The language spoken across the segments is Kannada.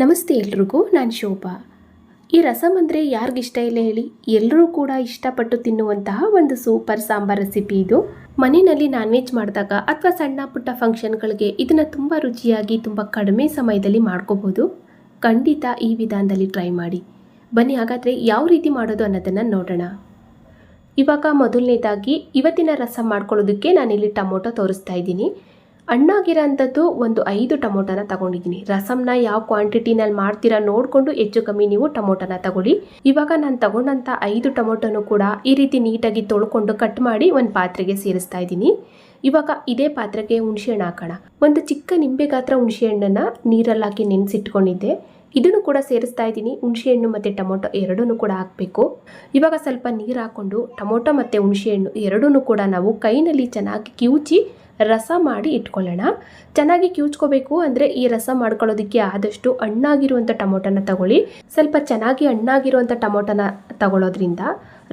ನಮಸ್ತೆ ಎಲ್ರಿಗೂ, ನಾನು ಶೋಭಾ. ಈ ರಸಮ್ ಅಂದರೆ ಯಾರಿಗಿಷ್ಟ ಇಲ್ಲ ಹೇಳಿ ಎಲ್ಲರೂ ಕೂಡ ಇಷ್ಟಪಟ್ಟು ತಿನ್ನುವಂತಹ ಒಂದು ಸೂಪರ್ ಸಾಂಬಾರ್ ರೆಸಿಪಿ ಇದು. ಮನೆಯಲ್ಲಿ ನಾನ್ ವೆಜ್ ಮಾಡಿದಾಗ ಅಥವಾ ಸಣ್ಣ ಪುಟ್ಟ ಫಂಕ್ಷನ್ಗಳಿಗೆ ಇದನ್ನು ತುಂಬ ರುಚಿಯಾಗಿ, ತುಂಬ ಕಡಿಮೆ ಸಮಯದಲ್ಲಿ ಮಾಡ್ಕೋಬೋದು. ಖಂಡಿತ ಈ ವಿಧಾನದಲ್ಲಿ ಟ್ರೈ ಮಾಡಿ. ಬನ್ನಿ, ಹಾಗಾದರೆ ಯಾವ ರೀತಿ ಮಾಡೋದು ಅನ್ನೋದನ್ನು ನೋಡೋಣ. ಇವಾಗ ಮೊದಲನೇದಾಗಿ ಇವತ್ತಿನ ರಸ ಮಾಡ್ಕೊಳ್ಳೋದಕ್ಕೆ ನಾನಿಲ್ಲಿ ಟೊಮೊಟೊ ತೋರಿಸ್ತಾ ಇದ್ದೀನಿ. ಹಣ್ಣಾಗಿರೋ ಅಂಥದ್ದು ಒಂದು ಐದು ಟೊಮೊಟೊನ ತಗೊಂಡಿದ್ದೀನಿ. ರಸಮ್ನ ಯಾವ ಕ್ವಾಂಟಿಟಿನಲ್ಲಿ ಮಾಡ್ತೀರಾ ನೋಡಿಕೊಂಡು ಹೆಚ್ಚು ಕಮ್ಮಿ ನೀವು ಟೊಮೊಟೊನ ತಗೊಳ್ಳಿ. ಇವಾಗ ನಾನು ತಗೊಂಡಂಥ ಐದು ಟೊಮೊಟೊನು ಕೂಡ ಈ ರೀತಿ ನೀಟಾಗಿ ತೊಳ್ಕೊಂಡು ಕಟ್ ಮಾಡಿ ಒಂದು ಪಾತ್ರೆಗೆ ಸೇರಿಸ್ತಾ ಇದ್ದೀನಿ. ಇವಾಗ ಇದೇ ಪಾತ್ರೆಗೆ ಹುಣಸೆಹಣ್ಣು ಹಾಕೋಣ. ಒಂದು ಚಿಕ್ಕ ನಿಂಬೆ ಗಾತ್ರ ಹುಣಸೆಹಣ್ಣನ್ನು ನೀರಲ್ಲಿ ಹಾಕಿ ನೆನೆಸಿಟ್ಕೊಂಡಿದ್ದೆ. ಇದನ್ನು ಕೂಡ ಸೇರಿಸ್ತಾ ಇದ್ದೀನಿ. ಹುಣಸೆಹಣ್ಣು ಮತ್ತು ಟೊಮೊಟೊ ಎರಡೂ ಕೂಡ ಹಾಕಬೇಕು. ಇವಾಗ ಸ್ವಲ್ಪ ನೀರು ಹಾಕ್ಕೊಂಡು ಟೊಮೊಟೊ ಮತ್ತು ಹುಣಸೆಹಣ್ಣು ಎರಡೂ ಕೂಡ ನಾವು ಕೈನಲ್ಲಿ ಚೆನ್ನಾಗಿ ಕಿವುಚಿ ರಸ ಮಾಡಿ ಇಟ್ಕೊಳ್ಳೋಣ. ಚೆನ್ನಾಗಿ ಕಿವುಚ್ಕೋಬೇಕು ಅಂದರೆ ಈ ರಸ ಮಾಡ್ಕೊಳ್ಳೋದಕ್ಕೆ ಆದಷ್ಟು ಹಣ್ಣಾಗಿರುವಂಥ ಟೊಮೊಟೊನ ತಗೊಳ್ಳಿ. ಸ್ವಲ್ಪ ಚೆನ್ನಾಗಿ ಹಣ್ಣಾಗಿರುವಂಥ ಟೊಮೊಟೊನ ತಗೊಳ್ಳೋದ್ರಿಂದ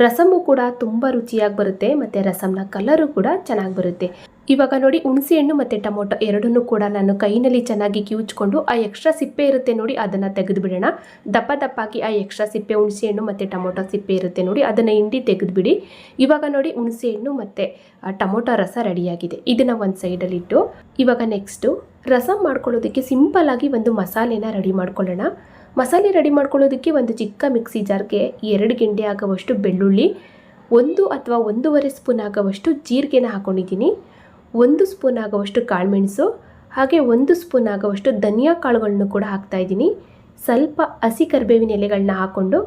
ರಸಮು ಕೂಡ ತುಂಬ ರುಚಿಯಾಗಿ ಬರುತ್ತೆ ಮತ್ತು ರಸಮ್ನ ಕಲರು ಕೂಡ ಚೆನ್ನಾಗಿ ಬರುತ್ತೆ. ಇವಾಗ ನೋಡಿ ಹುಣಸೆ ಹಣ್ಣು ಮತ್ತು ಟೊಮೊಟೊ ಎರಡನ್ನೂ ಕೂಡ ನಾನು ಕೈನಲ್ಲಿ ಚೆನ್ನಾಗಿ ಕಿವುಚ್ಕೊಂಡು ಆ ಎಕ್ಸ್ಟ್ರಾ ಸಿಪ್ಪೆ ಇರುತ್ತೆ ನೋಡಿ ಅದನ್ನು ತೆಗೆದು ಬಿಡೋಣ ದಪ್ಪ ದಪ್ಪಾಗಿ ಆ ಎಕ್ಸ್ಟ್ರಾ ಸಿಪ್ಪೆ ಹುಣಸೆ ಹಣ್ಣು ಮತ್ತು ಟೊಮೊಟೊ ಸಿಪ್ಪೆ ಇರುತ್ತೆ ನೋಡಿ ಅದನ್ನು ಹಿಂಡಿ ತೆಗೆದುಬಿಡಿ. ಇವಾಗ ನೋಡಿ ಹುಣಸೆ ಹಣ್ಣು ಮತ್ತು ಟೊಮೊಟೊ ರಸ ರೆಡಿಯಾಗಿದೆ. ಇದನ್ನು ಒಂದು ಸೈಡಲ್ಲಿಟ್ಟು ಇವಾಗ ನೆಕ್ಸ್ಟು ರಸ ಮಾಡ್ಕೊಳ್ಳೋದಕ್ಕೆ ಸಿಂಪಲ್ಲಾಗಿ ಒಂದು ಮಸಾಲೆನ ರೆಡಿ ಮಾಡ್ಕೊಳ್ಳೋಣ. ಮಸಾಲೆ ರೆಡಿ ಮಾಡ್ಕೊಳ್ಳೋದಕ್ಕೆ ಒಂದು ಚಿಕ್ಕ ಮಿಕ್ಸಿ ಜಾರ್ಗೆ ಎರಡು ಗೆಂಡೆ ಆಗುವಷ್ಟು ಬೆಳ್ಳುಳ್ಳಿ, ಒಂದು ಅಥವಾ ಒಂದೂವರೆ ಸ್ಪೂನ್ ಆಗುವಷ್ಟು ಜೀರಿಗೆನ ಹಾಕ್ಕೊಂಡಿದ್ದೀನಿ ಒಂದು ಸ್ಪೂನ್ ಆಗುವಷ್ಟು ಕಾಳುಮೆಣಸು, ಹಾಗೆ ಒಂದು ಸ್ಪೂನ್ ಆಗುವಷ್ಟು ಧನಿಯಾ ಕಾಳುಗಳನ್ನು ಕೂಡ ಹಾಕ್ತಾಯಿದ್ದೀನಿ ಸ್ವಲ್ಪ ಹಸಿ ಕರಿಬೇವಿನ ಎಲೆಗಳನ್ನ ಹಾಕ್ಕೊಂಡು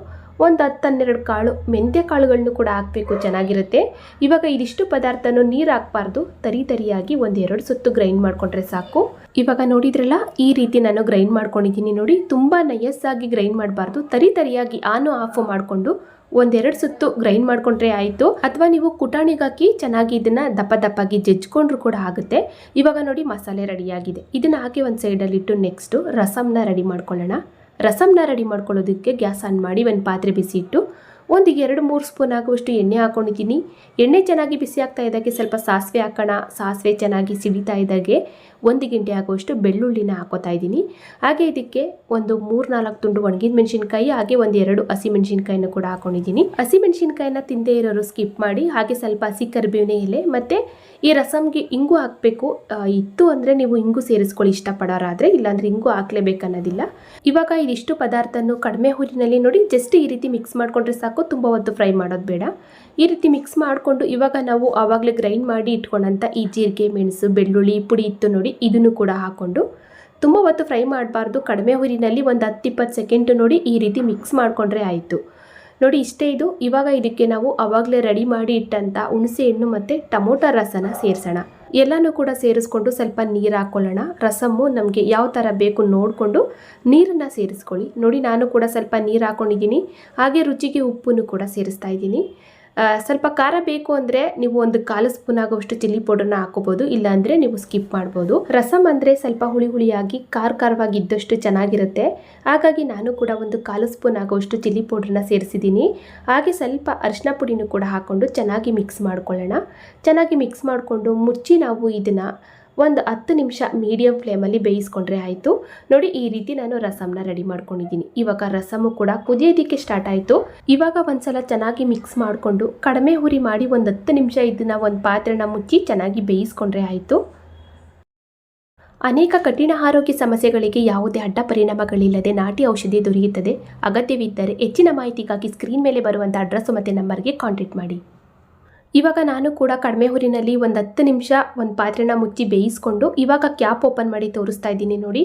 ಒಂದು ಹತ್ತು ಹನ್ನೆರಡು ಕಾಳು ಮೆಂತ್ಯ ಕಾಳುಗಳನ್ನು ಕೂಡ ಹಾಕಬೇಕು, ಚೆನ್ನಾಗಿರುತ್ತೆ. ಇವಾಗ ಇದಿಷ್ಟು ಪದಾರ್ಥನೂ ನೀರು ಹಾಕಬಾರ್ದು. ತರಿ ತರಿಯಾಗಿ ಒಂದೆರಡು ಸುತ್ತು ಗ್ರೈಂಡ್ ಮಾಡಿಕೊಂಡ್ರೆ ಸಾಕು. ಇವಾಗ ನೋಡಿದ್ರಲ್ಲ, ಈ ರೀತಿ ನಾನು ಗ್ರೈಂಡ್ ಮಾಡ್ಕೊಂಡಿದ್ದೀನಿ ನೋಡಿ. ತುಂಬ ನಯಸ್ಸಾಗಿ ಗ್ರೈಂಡ್ ಮಾಡಬಾರ್ದು. ತರಿ ತರಿಯಾಗಿ ಆನು ಆಫ್ ಮಾಡಿಕೊಂಡು ಒಂದೆರಡು ಸುತ್ತು ಗ್ರೈಂಡ್ ಮಾಡ್ಕೊಂಡ್ರೆ ಆಯಿತು. ಅಥವಾ ನೀವು ಕುಟಾಣಿಗೆ ಹಾಕಿ ಚೆನ್ನಾಗಿ ಇದನ್ನು ದಪ್ಪ ದಪ್ಪಾಗಿ ಜಜ್ಕೊಂಡ್ರು ಕೂಡ ಆಗುತ್ತೆ. ಇವಾಗ ನೋಡಿ ಮಸಾಲೆ ರೆಡಿಯಾಗಿದೆ. ಇದನ್ನ ಹಾಕಿ ಒಂದು ಸೈಡಲ್ಲಿಟ್ಟು ನೆಕ್ಸ್ಟು ರಸಮ್ನ ರೆಡಿ ಮಾಡ್ಕೊಳ್ಳೋಣ. ರಸಮ್ನ ರೆಡಿ ಮಾಡ್ಕೊಳ್ಳೋದಕ್ಕೆ ಗ್ಯಾಸ್ ಆನ್ ಮಾಡಿ ಒಂದು ಪಾತ್ರೆ ಬಿಸಿ ಇಟ್ಟು ಒಂದು ಎರಡು ಮೂರು ಸ್ಪೂನ್ ಆಗುವಷ್ಟು ಎಣ್ಣೆ ಹಾಕೊಂಡಿದ್ದೀನಿ. ಎಣ್ಣೆ ಚೆನ್ನಾಗಿ ಬಿಸಿ ಆಗ್ತಾ ಇದ್ದಾಗೆ ಸ್ವಲ್ಪ ಸಾಸಿವೆ ಹಾಕೋಣ. ಸಾಸಿವೆ ಚೆನ್ನಾಗಿ ಸಿಡಿತಾ ಇದ್ದಾಗೆ ಒಂದು ಗಂಟೆ ಆಗುವಷ್ಟು ಬೆಳ್ಳುಳ್ಳಿನ ಹಾಕೋತಾ ಇದ್ದೀನಿ. ಹಾಗೆ ಇದಕ್ಕೆ ಒಂದು ಮೂರು ನಾಲ್ಕು ತುಂಡು ಒಣಗಿದ ಮೆಣಸಿನ್ಕಾಯಿ ಹಾಗೆ ಒಂದು ಎರಡು ಹಸಿ ಮೆಣಸಿನಕಾಯಿನ ಕೂಡ ಹಾಕೊಂಡಿದ್ದೀನಿ. ಹಸಿ ಮೆಣಸಿನಕಾಯಿನ ತಿಂದೇ ಇರೋರು ಸ್ಕಿಪ್ ಮಾಡಿ, ಹಾಗೆ ಸ್ವಲ್ಪ ಹಸಿ ಕರಿಬೇವಿನ ಎಲೆ ಮತ್ತು ಈ ರಸಮ್ಗೆ ಇಂಗು ಹಾಕಬೇಕು. ಇತ್ತು ಅಂದರೆ ನೀವು ಇಂಗು ಸೇರಿಸ್ಕೊಳ್ಳಿ ಇಷ್ಟಪಡೋರಾದರೆ, ಇಲ್ಲಾಂದರೆ ಇಂಗು ಹಾಕ್ಲೇಬೇಕನ್ನೋದಿಲ್ಲ. ಇವಾಗ ಇದಿಷ್ಟು ಪದಾರ್ಥನೂ ಕಡಿಮೆ ಹುರಿನಲ್ಲಿ ನೋಡಿ, ಜಸ್ಟ್ ಈ ರೀತಿ ಮಿಕ್ಸ್ ಮಾಡಿಕೊಂಡ್ರೆ ಸಾಕು. ತುಂಬ ಹೊತ್ತು ಫ್ರೈ ಮಾಡೋದು ಬೇಡ. ಈ ರೀತಿ ಮಿಕ್ಸ್ ಮಾಡಿಕೊಂಡು ಇವಾಗ ನಾವು ಆವಾಗಲೇ ಗ್ರೈಂಡ್ ಮಾಡಿ ಇಟ್ಕೊಂಡಂಥ ಈ ಜೀರಿಗೆ, ಮೆಣಸು, ಬೆಳ್ಳುಳ್ಳಿ, ಪುಡಿ ಇತ್ತು ನೋಡಿ, ಇದನ್ನು ಕೂಡ ಹಾಕ್ಕೊಂಡು ತುಂಬ ಹೊತ್ತು ಫ್ರೈ ಮಾಡಬಾರ್ದು. ಕಡಿಮೆ ಹುರಿನಲ್ಲಿ ಒಂದು ಹತ್ತು ಇಪ್ಪತ್ತು ಸೆಕೆಂಡು ನೋಡಿ ಈ ರೀತಿ ಮಿಕ್ಸ್ ಮಾಡಿಕೊಂಡ್ರೆ ಆಯಿತು. ನೋಡಿ, ಇಷ್ಟೇ ಇದು. ಇವಾಗ ಇದಕ್ಕೆ ನಾವು ಆವಾಗಲೇ ರೆಡಿ ಮಾಡಿ ಇಟ್ಟಂಥ ಹುಣಸೆ ಹಣ್ಣು ಮತ್ತು ಟೊಮೊಟೊ ರಸನ ಸೇರಿಸೋಣ. ಎಲ್ಲನೂ ಕೂಡ ಸೇರಿಸ್ಕೊಂಡು ಸ್ವಲ್ಪ ನೀರು ಹಾಕ್ಕೊಳ್ಳೋಣ ರಸಮ್ಮು ನಮಗೆ ಯಾವ ಥರ ಬೇಕು ನೋಡಿಕೊಂಡು ನೀರನ್ನು ಸೇರಿಸ್ಕೊಳ್ಳಿ. ನೋಡಿ, ನಾನು ಕೂಡ ಸ್ವಲ್ಪ ನೀರು ಹಾಕ್ಕೊಂಡಿದ್ದೀನಿ ಹಾಗೆ ರುಚಿಗೆ ಉಪ್ಪನ್ನು ಕೂಡ ಸೇರಿಸ್ತಾ ಇದ್ದೀನಿ. ಸ್ವಲ್ಪ ಖಾರ ಬೇಕು ಅಂದರೆ ನೀವು ಒಂದು ಕಾಲು ಸ್ಪೂನ್ ಆಗುವಷ್ಟು ಚಿಲ್ಲಿ ಪೌಡರ್ನ ಹಾಕೋಬಹುದು ಇಲ್ಲಾಂದರೆ ನೀವು ಸ್ಕಿಪ್ ಮಾಡ್ಬೋದು. ರಸಮ್ ಅಂದರೆ ಸ್ವಲ್ಪ ಹುಳಿ ಹುಳಿಯಾಗಿ ಖಾರ ಖಾರವಾಗಿ ಇದ್ದಷ್ಟು ಚೆನ್ನಾಗಿರುತ್ತೆ. ಹಾಗಾಗಿ ನಾನು ಕೂಡ ಒಂದು ಕಾಲು ಸ್ಪೂನ್ ಆಗುವಷ್ಟು ಚಿಲ್ಲಿ ಪೌಡರ್ನ ಸೇರಿಸಿದ್ದೀನಿ. ಹಾಗೆ ಸ್ವಲ್ಪ ಅರಿಶಿನ ಪುಡಿನೂ ಕೂಡ ಹಾಕ್ಕೊಂಡು ಚೆನ್ನಾಗಿ ಮಿಕ್ಸ್ ಮಾಡ್ಕೊಳ್ಳೋಣ. ಚೆನ್ನಾಗಿ ಮಿಕ್ಸ್ ಮಾಡಿಕೊಂಡು ಮುಚ್ಚಿ ನಾವು ಇದನ್ನು ಒಂದು ಹತ್ತು ನಿಮಿಷ ಮೀಡಿಯಮ್ ಫ್ಲೇಮಲ್ಲಿ ಬೇಯಿಸ್ಕೊಂಡ್ರೆ ಆಯಿತು. ನೋಡಿ, ಈ ರೀತಿ ನಾನು ರಸಮ್ನ ರೆಡಿ ಮಾಡ್ಕೊಂಡಿದ್ದೀನಿ. ಇವಾಗ ರಸಮು ಕೂಡ ಕುದಿಯೋದಕ್ಕೆ ಸ್ಟಾರ್ಟ್ ಆಯಿತು. ಇವಾಗ ಒಂದ್ಸಲ ಚೆನ್ನಾಗಿ ಮಿಕ್ಸ್ ಮಾಡಿಕೊಂಡು ಕಡಿಮೆ ಹುರಿ ಮಾಡಿ ಒಂದು ಹತ್ತು ನಿಮಿಷ ಇದನ್ನು ಒಂದು ಪಾತ್ರೆನ ಮುಚ್ಚಿ ಚೆನ್ನಾಗಿ ಬೇಯಿಸ್ಕೊಂಡ್ರೆ ಆಯಿತು. ಅನೇಕ ಕಠಿಣ ಆರೋಗ್ಯ ಸಮಸ್ಯೆಗಳಿಗೆ ಯಾವುದೇ ಅಡ್ಡ ಪರಿಣಾಮಗಳಿಲ್ಲದೆ ನಾಟಿ ಔಷಧಿ ದೊರೆಯುತ್ತದೆ. ಅಗತ್ಯವಿದ್ದರೆ ಹೆಚ್ಚಿನ ಮಾಹಿತಿಗಾಗಿ ಸ್ಕ್ರೀನ್ ಮೇಲೆ ಬರುವಂಥ ಅಡ್ರೆಸ್ಸು ಮತ್ತು ನಂಬರ್ಗೆ ಕಾಂಟ್ಯಾಕ್ಟ್ ಮಾಡಿ. ಇವಾಗ ನಾನು ಕೂಡ ಕಡಿಮೆ ಹುರಿನಲ್ಲಿ ಒಂದು ಹತ್ತು ನಿಮಿಷ ಒಂದು ಪಾತ್ರೆನ ಮುಚ್ಚಿ ಬೇಯಿಸ್ಕೊಂಡು ಇವಾಗ ಕ್ಯಾಪ್ ಓಪನ್ ಮಾಡಿ ತೋರಿಸ್ತಾ ಇದ್ದೀನಿ ನೋಡಿ.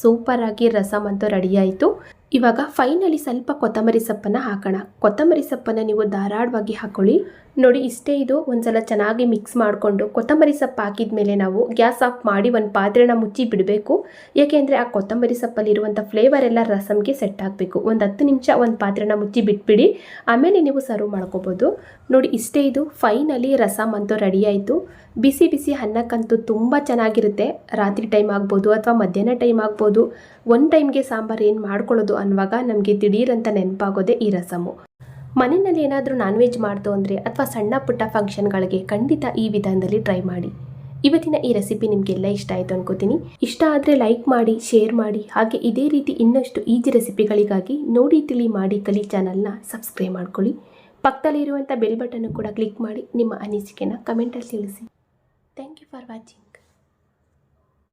ಸೂಪರಾಗಿ ರಸಮ್ ಅಂತೂ ರೆಡಿ ಆಯಿತು. ಇವಾಗ ಫೈನಲಿ ಸ್ವಲ್ಪ ಕೊತ್ತಂಬರಿ ಸೊಪ್ಪನ್ನು ಹಾಕೋಣ. ಕೊತ್ತಂಬರಿ ಸೊಪ್ಪನ್ನು ನೀವು ಧಾರಾಳವಾಗಿ ಹಾಕೊಳ್ಳಿ. ನೋಡಿ, ಇಷ್ಟೇ ಇದು. ಒಂದ್ಸಲ ಚೆನ್ನಾಗಿ ಮಿಕ್ಸ್ ಮಾಡಿಕೊಂಡು ಕೊತ್ತಂಬರಿ ಸೊಪ್ಪು ಹಾಕಿದ ಮೇಲೆ ನಾವು ಗ್ಯಾಸ್ ಆಫ್ ಮಾಡಿ ಒಂದು ಪಾತ್ರೆನ ಮುಚ್ಚಿ ಬಿಡಬೇಕು. ಯಾಕೆಂದರೆ ಆ ಕೊತ್ತಂಬರಿ ಸೊಪ್ಪಲ್ಲಿರುವಂಥ ಫ್ಲೇವರ್ ಎಲ್ಲ ರಸಮ್ಗೆ ಸೆಟ್ ಆಗಬೇಕು. ಒಂದು ಹತ್ತು ನಿಮಿಷ ಒಂದು ಪಾತ್ರೆನ ಮುಚ್ಚಿ ಬಿಟ್ಬಿಡಿ. ಆಮೇಲೆ ನೀವು ಸರ್ವ್ ಮಾಡ್ಕೋಬೋದು. ನೋಡಿ, ಇಷ್ಟೇ ಇದು. ಫೈನಲಿ ರಸಮ್ ಅಂತೂ ರೆಡಿ ಆಯಿತು. ಬಿಸಿ ಬಿಸಿ ಅನ್ನಕ್ಕಂತೂ ತುಂಬ ಚೆನ್ನಾಗಿರುತ್ತೆ. ರಾತ್ರಿ ಟೈಮ್ ಆಗ್ಬೋದು ಅಥವಾ ಮಧ್ಯಾಹ್ನ ಟೈಮ್ ಆಗ್ಬೋದು. ಒಂದು ಟೈಮ್ಗೆ ಸಾಂಬಾರು ಏನು ಮಾಡ್ಕೊಳ್ಳೋದು ಅನ್ನುವಾಗ ನಮಗೆ ದಿಢೀರಂತ ನೆನಪಾಗೋದೇ ಈ ರಸಮು. ಮನೆಯಲ್ಲಿ ಏನಾದರೂ ನಾನ್ ವೆಜ್ ಮಾಡ್ತು ಅಂದರೆ ಅಥವಾ ಸಣ್ಣ ಪುಟ್ಟ ಫಂಕ್ಷನ್ಗಳಿಗೆ ಖಂಡಿತ ಈ ವಿಧಾನದಲ್ಲಿ ಟ್ರೈ ಮಾಡಿ. ಇವತ್ತಿನ ಈ ರೆಸಿಪಿ ನಿಮಗೆಲ್ಲ ಇಷ್ಟ ಆಯಿತು ಅನ್ಕೋತೀನಿ. ಇಷ್ಟ ಆದರೆ ಲೈಕ್ ಮಾಡಿ ಶೇರ್ ಮಾಡಿ, ಹಾಗೆ ಇದೇ ರೀತಿ ಇನ್ನಷ್ಟು ಈಜಿ ರೆಸಿಪಿಗಳಿಗಾಗಿ ನೋಡಿ, ತಿಳಿ, ಮಾಡಿ ಕಲಿ ಚಾನಲ್ನ ಸಬ್ಸ್ಕ್ರೈಬ್ ಮಾಡ್ಕೊಳ್ಳಿ. ಪಕ್ಕದಲ್ಲಿರುವಂಥ ಬೆಲ್ ಬಟನ್ ಕೂಡ ಕ್ಲಿಕ್ ಮಾಡಿ ನಿಮ್ಮ ಅನಿಸಿಕೆನ ಕಮೆಂಟಲ್ಲಿ ತಿಳಿಸಿ. Thank you for watching